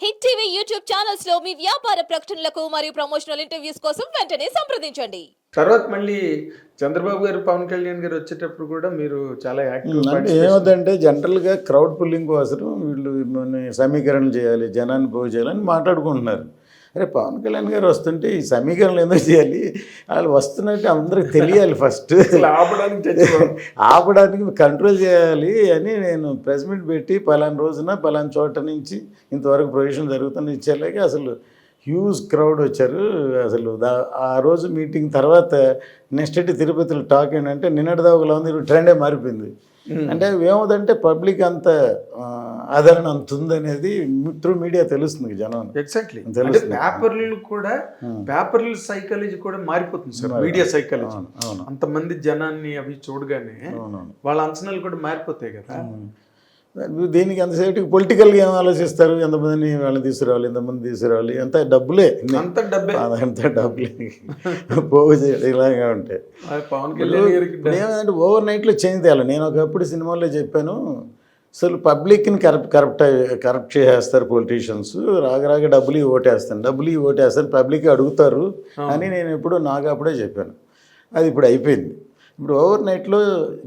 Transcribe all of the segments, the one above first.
Hit TV YouTube ఛానల్స్లో మీ వ్యాపార ప్రకటనలకు మరియు ప్రమోషనల్ ఇంటర్వ్యూస్ కోసం వెంటనే సంప్రదించండి. తర్వాత మళ్ళీ చంద్రబాబు గారు పవన్ కళ్యాణ్ గారు వచ్చేటప్పుడు కూడా మీరు చాలా యాక్టివ్ అంటే ఏమవుతుందంటే జనరల్గా క్రౌడ్ పుల్లింగ్ కోసం వీళ్ళు మన సమీకరణలు చేయాలి జనాన్ని పోగు చేయాలని మాట్లాడుకుంటున్నారు. అరే పవన్ కళ్యాణ్ గారు వస్తుంటే ఈ సమీకరణలు ఎందుకు చేయాలి? వాళ్ళు వస్తున్నట్టు అందరికి తెలియాలి ఫస్ట్. ఆపడానికి. ఆపడానికి కంట్రోల్ చేయాలి అని నేను ప్రెస్ మీట్ పెట్టి పలానా రోజున పలానా చోట నుంచి ఇంతవరకు ప్రొవిజన్ జరుగుతుంది ఇచ్చేలాగే అసలు హ్యూజ్ క్రౌడ్ వచ్చారు. అసలు దా ఆ రోజు మీటింగ్ తర్వాత నెక్స్ట్ డే తిరుపతిలో టాక్ ఏంటంటే నిన్నటిదా ఒకలా ఉంది ఇప్పుడు ట్రెండే మారిపోయింది. అంటే ఏమవుతుందంటే పబ్లిక్ అంత ఆదరణ అంత ఉందనేది త్రూ మీడియా తెలుస్తుంది జనం. ఎగ్జాక్ట్లీ అంటే. పేపర్లు కూడా పేపర్ల సైకాలజీ కూడా మారిపోతుంది సార్ మీడియా సైకాలజీ అంతమంది జనాన్ని అవి చూడగానే వాళ్ళ అంచనాలు కూడా మారిపోతాయి కదా. దీనికి ఎంతసేపు పొలిటికల్గా ఏం ఆలోచిస్తారు? ఎంతమందిని వాళ్ళని తీసుకురావాలి? ఎంతమంది తీసుకురావాలి? ఎంత డబ్బులే అంత డబ్బే. అంత డబ్బులే. పోగు చేయడం ఇలాగే ఉంటాయి పవన్ కళ్యాణ్ ఏమంటే ఓవర్ నైట్లో చేంజ్ తేయాలి నేను ఒకప్పుడు సినిమాలో చెప్పాను అసలు పబ్లిక్ని కరప్ట్ కరప్ట్ కరప్ట్ చేసేస్తారు పొలిటీషియన్స్ రాగ రాగ డబ్బులు ఇవి ఓటేస్తాను. డబ్బులు ఇవి ఓటేస్తాను. పబ్లిక్ అడుగుతారు అని నేను ఎప్పుడు నాకు అప్పుడే చెప్పాను. అది ఇప్పుడు అయిపోయింది. ఇప్పుడు ఓవర్ నైట్లో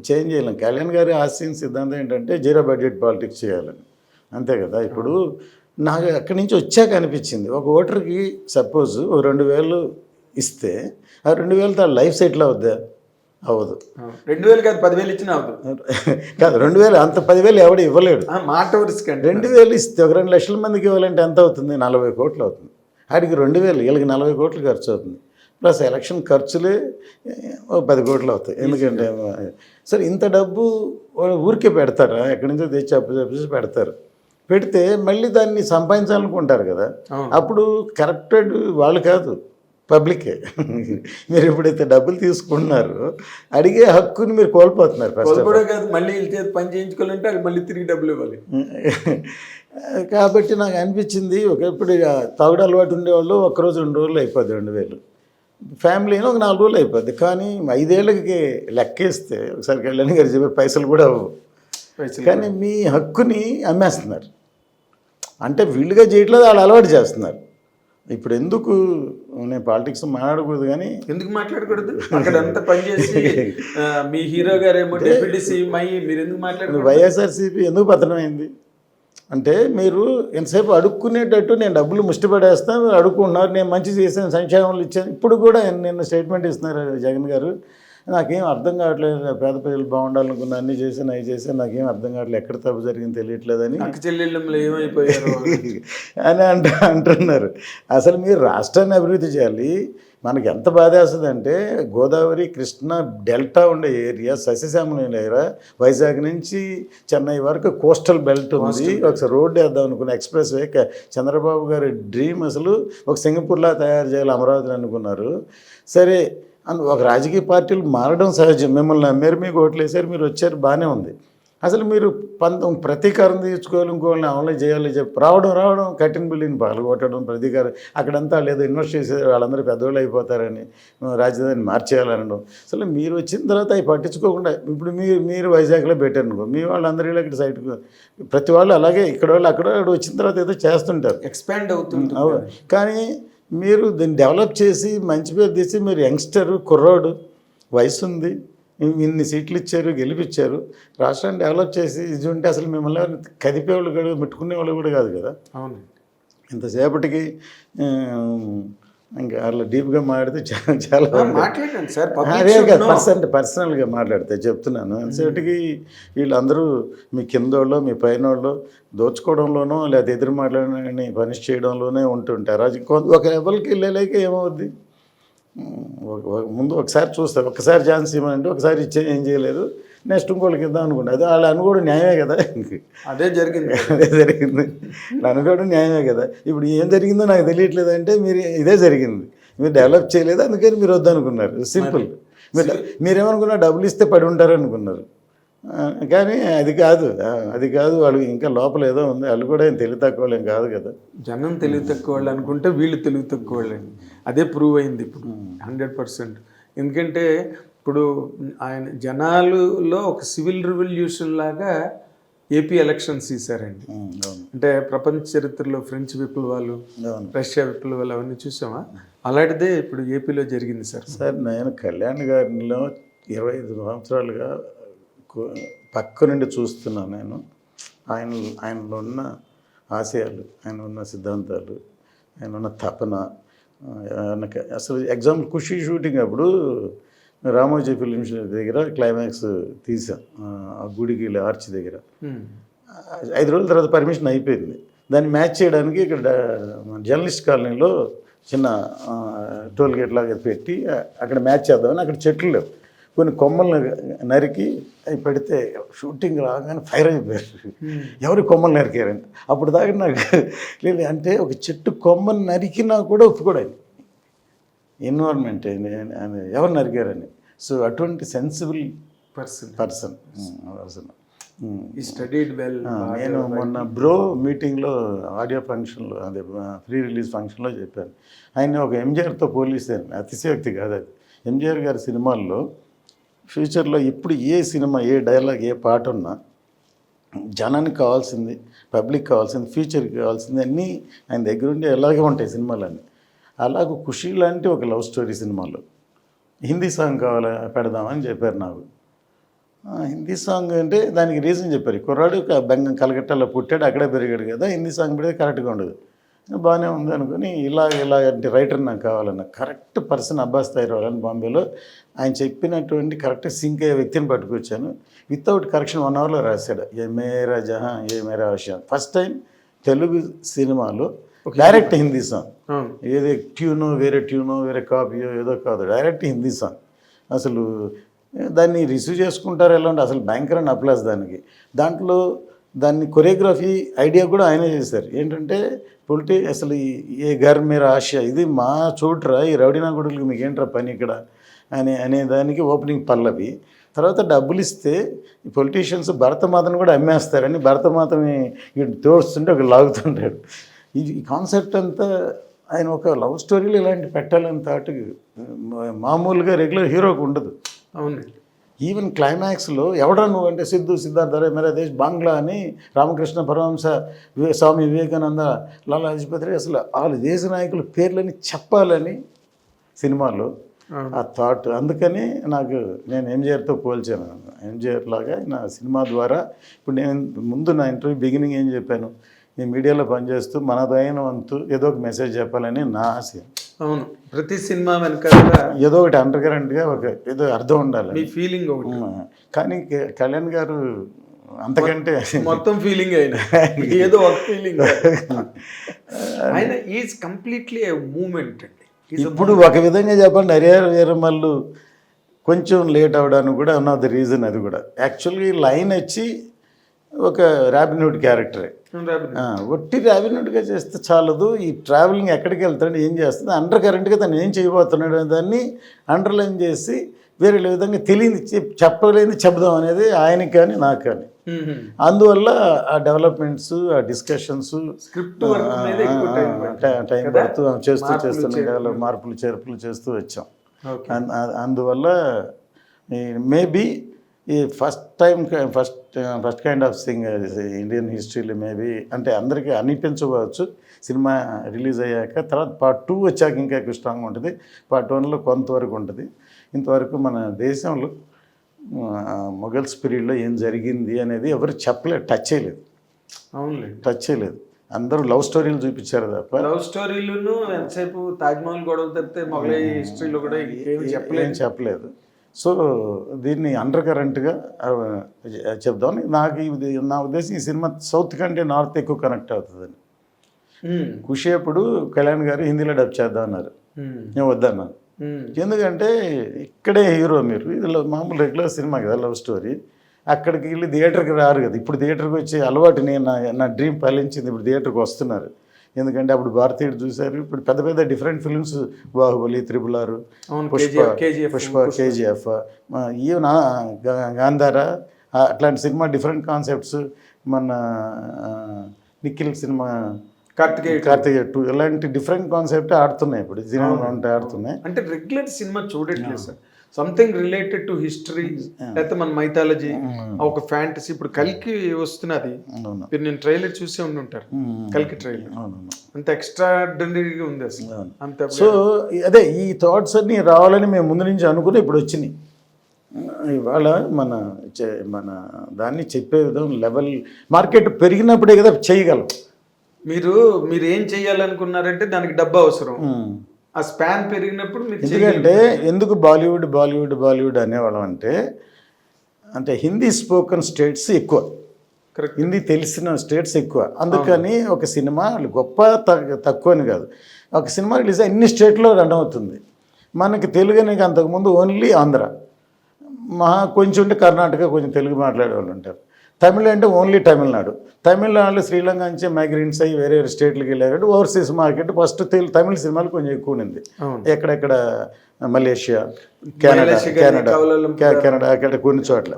చేంజ్ చేయలేం. కళ్యాణ్ గారి ఆశయం సిద్ధాంతం ఏంటంటే జీరో బడ్జెట్ పాలిటిక్స్ చేయాలని. అంతే కదా? ఇప్పుడు నాకు అక్కడి నుంచి వచ్చాక అనిపించింది. ఒక ఓటర్కి సపోజ్ ఓ రెండు వేలు ఇస్తే ఆ రెండు వేలతో లైఫ్ సెటిల్ అవుద్దా? అవ్వదు. రెండు వేలు కాదు పదివేలు ఇచ్చిన అవదు కాదు రెండు వేలు అంత పదివేలు ఎవడు ఇవ్వలేడు. మాట వరుస కండి రెండు వేలు ఇస్తే ఒక రెండు లక్షల మందికి ఇవ్వాలంటే ఎంత అవుతుంది? నలభై కోట్లు అవుతుంది. ఆడికి రెండు వేలు వీళ్ళకి నలభై కోట్లు ఖర్చు అవుతుంది. ప్లస్ ఎలక్షన్ ఖర్చులే పది కోట్లు అవుతాయి. ఎందుకంటే సరే ఇంత డబ్బు ఊరికే పెడతారా? ఎక్కడి నుంచో తెచ్చి అప్పు చెప్పేసి పెడతారు. పెడితే మళ్ళీ దాన్ని సంపాదించాలనుకుంటారు కదా. అప్పుడు కరెక్టెడ్ వాళ్ళు కాదు పబ్లికే. మీరు ఎప్పుడైతే డబ్బులు తీసుకుంటున్నారో అడిగే హక్కుని మీరు కోల్పోతున్నారు కాదు మళ్ళీ పని చేయించుకోవాలంటే అది మళ్ళీ తిరిగి డబ్బులు ఇవ్వాలి. కాబట్టి నాకు అనిపించింది ఒకప్పుడు ఇక తాగుడు అలవాటు ఉండేవాళ్ళు ఒక్కరోజు రెండు రోజులు అయిపోద్ది రెండు వేలు. ఫ్యామిలీని ఒక నాలుగు రోజులు అయిపోద్ది. కానీ ఐదేళ్ళకి లెక్కేస్తే ఒకసారి కళ్యాణ్ గారు చెప్పే పైసలు కూడా కానీ మీ హక్కుని అమ్మేస్తున్నారు. అంటే వీళ్ళుగా చేయట్లేదు వాళ్ళు అలవాటు చేస్తున్నారు. ఇప్పుడు ఎందుకు నేను పాలిటిక్స్ మాట్లాడకూడదు కానీ ఎందుకు మాట్లాడకూడదు? అక్కడ అంతా పని చేసి ఆ, మీ హీరో గారేమో డిప్యూటీ సీఎం అయ్యి మీరు ఎందుకు మాట్లాడకూడదు? వైఎస్ఆర్సీపీ ఎందుకు పతనమైంది? అంటే మీరు ఎంతసేపు అడుక్కునేటట్టు నేను డబ్బులు ముష్టిపడేస్తాను అడుక్కుంటున్నారు నేను మంచి చేశాను సంక్షేమాలు ఇచ్చాను. ఇప్పుడు కూడా నిన్న స్టేట్మెంట్ ఇస్తున్నారు జగన్ గారు. నాకేం అర్థం కావట్లేదు పేద ప్రజలు బాగుండాలనుకున్నా అన్ని చేశాను అవి చేశాను నాకేం అర్థం కావట్లేదు ఎక్కడ తప్పు జరిగింది తెలియట్లేదని. అక్క చెల్లెళ్ళంలో ఏమైపోయారు? అని అంట అంటున్నారు. అసలు మీరు రాష్ట్రాన్ని అభివృద్ధి చేయాలి మనకి ఎంత బాధేస్తుందంటే గోదావరి కృష్ణ డెల్టా ఉండే ఏరియా సస్యశ్యామలైన ఏరియా వైజాగ్ నుంచి చెన్నై వరకు కోస్టల్ బెల్ట్ ఉంది. ఒకసారి రోడ్డు వేద్దాం అనుకున్న ఎక్స్ప్రెస్ వే చంద్రబాబు గారి డ్రీమ్ అసలు ఒక సింగపూర్లా తయారు చేయాలి అమరావతిని అనుకున్నారు. సరే ఒక రాజకీయ పార్టీలు మారడం సహజం. మిమ్మల్ని నమ్మారు మీకు ఓట్లు వేసారు మీరు వచ్చారు బాగానే ఉంది. అసలు మీరు పంత ప్రతీకారం తీర్చుకోవాలి ఇంకోళ్ళని అమలు చేయాలి చెప్పి రావడం రావడం కఠిన బిల్డింగ్ పగలగొట్టడం ప్రతీకారం. అక్కడంతా లేదు ఇన్వెస్ట్ చేసే వాళ్ళందరూ పెద్దవాళ్ళు అయిపోతారని రాజధాని మార్చేయాలనడం. అసలు మీరు వచ్చిన తర్వాత అవి పట్టించుకోకుండా ఇప్పుడు మీరు మీరు వైజాగ్లో పెట్టారు అనుకో మీ వాళ్ళందరూ ఇక్కడ సైట్కు ప్రతి వాళ్ళు అలాగే ఇక్కడ వాళ్ళు అక్కడ వచ్చిన తర్వాత ఏదో చేస్తుంటారు. ఎక్స్పాండ్ అవుతుంది కానీ మీరు దీన్ని డెవలప్ చేసి మంచి పేరు తీసి మీరు యంగ్స్టర్ కుర్రోడు వయసు ఉంది ఇన్ని- సీట్లు ఇచ్చారు గెలిపించారు రాష్ట్రాన్ని డెవలప్ చేసి ఇది ఉంటే అసలు మిమ్మల్ని కదిపేవాళ్ళు కూడా ముట్టుకునే వాళ్ళు కూడా కాదు కదా. అవును. ఇంతసేపటికి ఇంకా అట్లా డీప్గా మాట్లాడితే చాలా చాలా మాట్లాడండి సార్ అదే కదా. పర్సెంట్ పర్సనల్గా మాట్లాడితే చెప్తున్నాను. అంతసేపటికి వీళ్ళందరూ మీ కింద వాళ్ళు మీ పైన వాళ్ళు దోచుకోవడంలోనో లేదా ఎదురు మాట్లాడని పనిష్ చేయడంలోనే ఉంటుంటారు. అది ఒక లెవెల్కి వెళ్ళలేక ఏమవుద్ది? ముందు ఒకసారి చూస్తారు ఒకసారి ఛాన్స్ ఇవ్వమంటే ఒకసారి ఇచ్చే ఏం చేయలేదు. నెక్స్ట్ ఇంకోళ్ళకి ఇద్దాం అనుకుంటా. అది వాళ్ళు అనుకోవడం న్యాయమే కదా. అదే జరిగింది. అదే జరిగింది. అనుకోవడం న్యాయమే కదా. ఇప్పుడు ఏం జరిగిందో నాకు తెలియట్లేదు అంటే మీరు ఇదే జరిగింది. మీరు డెవలప్ చేయలేదు అందుకని మీరు వద్దనుకున్నారు. సింపుల్. మీరు మీరేమనుకున్నా డబ్బులు ఇస్తే పడి ఉంటారు అనుకున్నారు. కానీ అది కాదు. అది కాదు. వాళ్ళు ఇంకా లోపల ఏదో ఉంది. వాళ్ళు కూడా ఏం తెలివి తక్కువ వాళ్ళు ఏం కాదు కదా. జనం తెలివి తక్కువ వాళ్ళు అనుకుంటే వీళ్ళు తెలివి తక్కువ అదే ప్రూవ్ అయింది ఇప్పుడు. Hundred percent. ఎందుకంటే ఇప్పుడు ఆయన జనాలులో ఒక సివిల్ రివల్యూషన్ లాగా ఏపీ ఎలక్షన్స్ తీశారండి అంటే ప్రపంచ చరిత్రలో ఫ్రెంచ్ విప్లవాలు రష్యా విప్లవాలు అవన్నీ చూసామా? అలాంటిదే ఇప్పుడు ఏపీలో జరిగింది సార్. సార్ నేను కళ్యాణ్ గారిలో ఇరవై ఐదు సంవత్సరాలుగా పక్క నుండి చూస్తున్నాను నేను. ఆయన ఆయనలో ఉన్న ఆశయాలు ఆయన ఉన్న సిద్ధాంతాలు ఆయన ఉన్న తపన అసలు ఎగ్జాంపుల్ ఖుషి షూటింగ్ అప్పుడు రామోజీ ఫిలిం దగ్గర క్లైమాక్స్ తీసాం. ఆ, గుడికి ఆర్చ్ దగ్గర. ఐదు రోజుల తర్వాత పర్మిషన్ అయిపోయింది. దాన్ని మ్యాచ్ చేయడానికి ఇక్కడ జర్నలిస్ట్ కాలనీలో చిన్న ఆ, టోల్ గేట్ లాగా పెట్టి అక్కడ మ్యాచ్ చేద్దామని అక్కడ చెట్లు లేవు. కొన్ని కొమ్మలు నరికి అవి పెడితే షూటింగ్ రాగానే ఫైర్ అయిపోయారు. ఎవరి కొమ్మలు నరికారని అప్పుడు దాకా నాకు లేదు అంటే ఒక చెట్టు కొమ్మను నరికినా కూడా ఒప్పుకోడాలి ఎన్విరాన్మెంట్ ఎవరు నరికారని. సో అటువంటి sensible person person person studied well నేను మొన్న బ్రో మీటింగ్లో ఆడియో ఫంక్షన్లో అదే ఫ్రీ రిలీజ్ ఫంక్షన్లో చెప్పాను. ఆయన ఒక ఎంజిఆర్తో పోలీసాను అతిశయోక్తి కాదు అది. ఎంజిఆర్ గారి సినిమాల్లో ఫ్యూచర్లో ఇప్పుడు ఏ సినిమా ఏ డైలాగ్ ఏ పాట ఉన్నా జనానికి కావాల్సింది పబ్లిక్ కావాల్సింది ఫ్యూచర్కి కావాల్సింది అన్నీ ఆయన దగ్గర ఉండి ఎలాగే ఉంటాయి సినిమాలన్నీ. అలాగ ఖుషి లాంటి ఒక లవ్ స్టోరీ సినిమాలో. హిందీ సాంగ్ కావాలా పెడదామని చెప్పారు నాకు. హిందీ సాంగ్ అంటే దానికి రీజన్ చెప్పారు. కుర్రాడు బెంగం కలకట్టాలో పుట్టాడు అక్కడే పెరిగాడు కదా హిందీ సాంగ్ పెడితే కరెక్ట్గా ఉండదు. బాగానే ఉంది అనుకుని ఇలా ఇలా అంటే రైటర్ నాకు కావాలన్న కరెక్ట్ పర్సన్ అబ్బాస్ తయారు వాళ్ళని బాంబేలో ఆయన చెప్పినటువంటి కరెక్ట్ సింక్ అయ్యే వ్యక్తిని పట్టుకొచ్చాను. వితౌట్ కరెక్షన్ వన్ అవర్లో రాశాడు. ఏ మేరా జహా ఏ మేరా ఆశా. ఫస్ట్ టైం తెలుగు సినిమాలో డైరెక్ట్ హిందీ సాంగ్ ఏదో ట్యూనో వేరే ట్యూనో వేరే కాపీయో ఏదో కాదు. డైరెక్ట్ హిందీ సాంగ్ అసలు దాన్ని రిసీవ్ చేసుకుంటారు ఎలా అంటే అసలు భయంకరమైన అప్లాస్ దానికి. దాంట్లో దాన్ని కొరియోగ్రఫీ ఐడియా కూడా ఆయనే చేశారు. ఏంటంటే పొలిటి అసలు ఈ- ఏ గర్ మీరు ఆశ ఇది మా చోట్రా ఈ రౌడీనా గుడులకు మీకు ఏంట్రా పని ఇక్కడ? అని అనే దానికి ఓపెనింగ్ పల్లవి. తర్వాత డబ్బులు ఇస్తే పొలిటీషియన్స్ భరతమాతను కూడా అమ్మేస్తారని భరతమాతని ఇటు తోడుస్తుంటే ఒక లాగుతుంటాడు. ఇది ఈ కాన్సెప్ట్ అంతా ఆయన ఒక లవ్ స్టోరీలు ఇలాంటి పెట్టాలని థాట్ మామూలుగా రెగ్యులర్ హీరోకి ఉండదు. అవునండి. ఈవెన్ క్లైమాక్స్లో ఎవడా నువ్వు అంటే సిద్ధు సిద్ధార్థ రే మేరా దేశ్ బాంగ్లా అని రామకృష్ణ పరమహంస స్వామి వివేకానంద లాలా లజపతి అసలు వాళ్ళ దేశ నాయకుల పేర్లని చెప్పాలని సినిమాలో ఆ థాట్. అందుకని నాకు నేను ఎంజిఆర్తో పోల్చాను. ఎంజిఆర్ లాగా నా సినిమా ద్వారా ఇప్పుడు నేను ముందు నా ఇంటర్వ్యూ బిగినింగ్ ఏం చెప్పాను? నేను మీడియాలో పనిచేస్తూ మనదైన వంతు ఏదో ఒక మెసేజ్ చెప్పాలని నా ఆశ అవును. ప్రతి సినిమా వెనకాల ఏదో ఒకటి అండర్ కరెంట్గా ఒక ఏదో అర్థం ఉండాలి మీ ఫీలింగ్ ఒకటి. కానీ కళ్యాణ్ గారు అంతకంటే మొత్తం ఫీలింగ్ అయిన. ఏదో ఒక ఫీలింగ్ ఆయన ఈజ్ కంప్లీట్లీ మూమెంట్ అండి. ఇప్పుడు ఒక విధంగా చెప్పండి హరిహర వీరమల్లు కొంచెం లేట్ అవడానికి కూడా వన్ ఆఫ్ ద రీజన్ అది కూడా. యాక్చువల్గా లైన్ వచ్చి ఒక ర్యాబిన్వుడ్ క్యారెక్టరే ఒట్టి ర్యాబిన్వుడ్గా చేస్తే చాలదు. ఈ ట్రావెలింగ్ ఎక్కడికి వెళ్తాడు ఏం చేస్తుంది? అండర్ కరెంట్గా తను ఏం చేయబోతున్నాడు అనే దాన్ని అండర్లైన్ చేసి వేరే విధంగా తెలియని చెప్- చెప్పలేని చెప్దాం అనేది ఆయనకి కానీ నాకు కానీ. అందువల్ల ఆ డెవలప్మెంట్స్ ఆ డిస్కషన్స్ స్క్రిప్ట్ టైం? పడుతూ చేస్తూ చేస్తూ. మార్పులు చేర్పులు చేస్తూ వచ్చాం. అందువల్ల మేబీ ఈ first time first first kind of thing Indian హిస్టరీలో మేబీ అంటే అందరికీ అనిపించవచ్చు. సినిమా రిలీజ్ అయ్యాక తర్వాత పార్ట్ టూ వచ్చాక ఇంకా ఎక్కువ స్ట్రాంగ్ ఉంటుంది. పార్ట్ వన్లో కొంతవరకు ఉంటుంది. ఇంతవరకు మన దేశంలో మొఘల్స్ పీరియడ్లో ఏం జరిగింది అనేది ఎవరు చెప్పలేదు టచ్ చేయలేదు. అవునులేండి టచ్ చేయలేదు. అందరూ లవ్ స్టోరీలు చూపించారు తప్ప లవ్ స్టోరీలను ఎంతసేపు తాజ్మహల్ గొడవ తప్పితే మొగలై హిస్టరీలో కూడా ఏం చెప్పలేదు. చెప్పలేదు. సో దీన్ని అండర్ కరెంట్గా చెప్దాం నాకు ఇది నా ఉద్దేశం ఈ సినిమా సౌత్ కంటే నార్త్ ఎక్కువ కనెక్ట్ అవుతుందని. అప్పుడు కళ్యాణ్ గారు హిందీలో డబ్ చేద్దాం అన్నారు. నేను వద్దన్నాను. ఎందుకంటే ఇక్కడే హీరో మీరు. ఇది లో- మామూలు రెగ్యులర్ సినిమా కదా లవ్ స్టోరీ అక్కడికి వెళ్ళి థియేటర్కి రారు కదా. ఇప్పుడు థియేటర్కి వచ్చే అలవాటు నేను నా నా డ్రీమ్ ఫలించింది ఇప్పుడు థియేటర్కి వస్తున్నారు. ఎందుకంటే అప్పుడు భారతీయుడు చూశారు. ఇప్పుడు పెద్ద పెద్ద different films Baahubali triple R Pushpa KGF, KGF, Pushpa KGF. Even Gandhara అట్లాంటి సినిమా డిఫరెంట్ కాన్సెప్ట్స్ మన నిఖిల్ సినిమా కార్తికేయ కార్తికేయ టూ ఇలాంటి డిఫరెంట్ కాన్సెప్ట్ ఆడుతున్నాయి ఇప్పుడు. సినిమా ఆడుతున్నాయి. అంటే రెగ్యులర్ సినిమా చూడట్లేదు sir something related to history లేకపోతే మన మైథాలజీ ఒక ఫ్యాంటసీ ఇప్పుడు కలికి వస్తున్నది. మీరు నేను ట్రైలర్ చూసే ఉండి ఉంటారు. కలికి ట్రైలర్ అంత ఎక్స్ట్రా ఆర్డినరీగా ఉంది అసలు. అంత సో అదే ఈ థాట్స్ అన్నీ రావాలని మేము ముందు నుంచి అనుకుని ఇప్పుడు వచ్చినాయి. ఇవాళ మన మన దాన్ని చెప్పే విధం లెవెల్ మార్కెట్ పెరిగినప్పుడే కదా చేయగలం. మీరు మీరు ఏం చేయాలనుకున్నారంటే దానికి డబ్బు అవసరం. ఆ స్పాన్ పెరిగినప్పుడు మీరు ఎందుకంటే ఎందుకు బాలీవుడ్ బాలీవుడ్ బాలీవుడ్ అనేవాళ్ళం అంటే అంటే హిందీ స్పోకెన్ స్టేట్స్ ఎక్కువ. కరెక్ట్ హిందీ తెలిసిన స్టేట్స్ ఎక్కువ. అందుకని ఒక సినిమా గొప్ప తక్కువ అని కాదు. ఒక సినిమా రిలీజ్ అన్ని స్టేట్లో రన్ అవుతుంది. మనకి తెలుగు అనేది అంతకుముందు ఓన్లీ ఆంధ్ర. మహా కొంచెం ఉంటే కర్ణాటక కొంచెం తెలుగు మాట్లాడే వాళ్ళు ఉంటారు. తమిళ అంటే ఓన్లీ తమిళనాడు. తమిళనాడులో శ్రీలంక నుంచి మైగ్రెంట్స్ అయ్యి వేరే వేరే స్టేట్లకు వెళ్ళారు ఓవర్సీస్ మార్కెట్ ఫస్ట్ తెలు తమిళ సినిమాలు కొంచెం ఎక్కువ ఉంది. ఎక్కడెక్కడ మలేషియా కెనడా కెనడా కెనడా అక్కడ కొన్ని చోట్ల.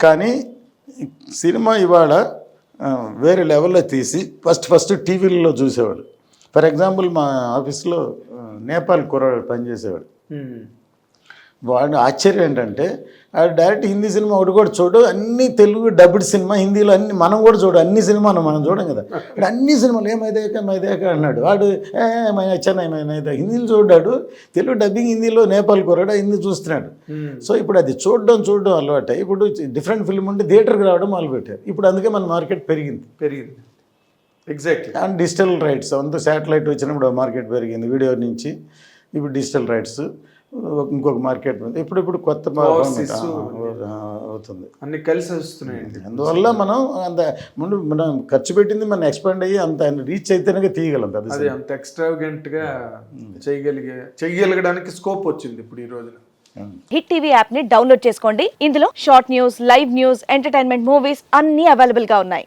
కానీ సినిమా ఇవాళ వేరే లెవెల్లో తీసి ఫస్ట్ ఫస్ట్ టీవీలలో చూసేవాడు. ఫర్ ఎగ్జాంపుల్ మా ఆఫీస్లో నేపాల్ కుర్రాడు పనిచేసేవాడు. వాడు ఆశ్చర్యం ఏంటంటే డైరెక్ట్ హిందీ సినిమా ఒకటి కూడా చూడు. అన్ని తెలుగు డబ్బుడ్ సినిమా హిందీలో అన్ని మనం కూడా చూడు. అన్ని సినిమాను మనం చూడం కదా. ఇక్కడ అన్ని సినిమాలు ఏమైదాక మైదాక అన్నాడు. వాడు ఏ మైన చెన్నై మైనా హిందీలో చూడ్డాడు. తెలుగు డబ్బింగ్ హిందీలో నేపాల్ కోరాడు హిందీ చూస్తున్నాడు. ఉమ్. సో ఇప్పుడు అది చూడడం చూడడం అలవాటు ఇప్పుడు డిఫరెంట్ ఫిల్మ్ ఉంటే థియేటర్కి రావడం మొదలుపెట్టారు. ఇప్పుడు అందుకే మన మార్కెట్ పెరిగింది. పెరిగింది. ఎగ్జాక్ట్లీ అండ్ డిజిటల్ రైట్స్ అంత శాటిలైట్ వచ్చినప్పుడు మార్కెట్ పెరిగింది. వీడియో నుంచి ఇప్పుడు డిజిటల్ రైట్స్. ఇంకొక మార్కెట్ ఉంది. ఇప్పుడు ఇప్పుడు కొత్త అవుతుంది. అన్ని కలిసి వస్తున్నాయండి అందువల్ల మనం అంత ముందు మనం ఖర్చు పెట్టింది మనం ఎక్స్పాండ్ అయ్యి అంత రీచ్ అయితేనే తీయగలం పెద్ద అది అంత ఎక్స్ట్రావెంట్గా చేయగలిగే చేయగలగడానికి స్కోప్ వచ్చింది ఇప్పుడు ఈ రోజున. హిట్ టీవీ యాప్ని డౌన్లోడ్ చేసుకోండి. ఇందులో short news live news entertainment movies అన్ని అవైలబుల్గా ఉన్నాయి.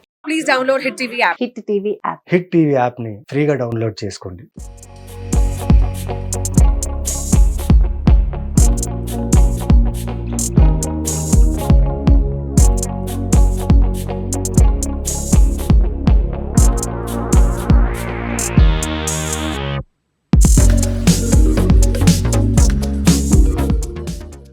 హిట్ టీవీ యాప్ని ఫ్రీగా డౌన్లోడ్ చేసుకోండి.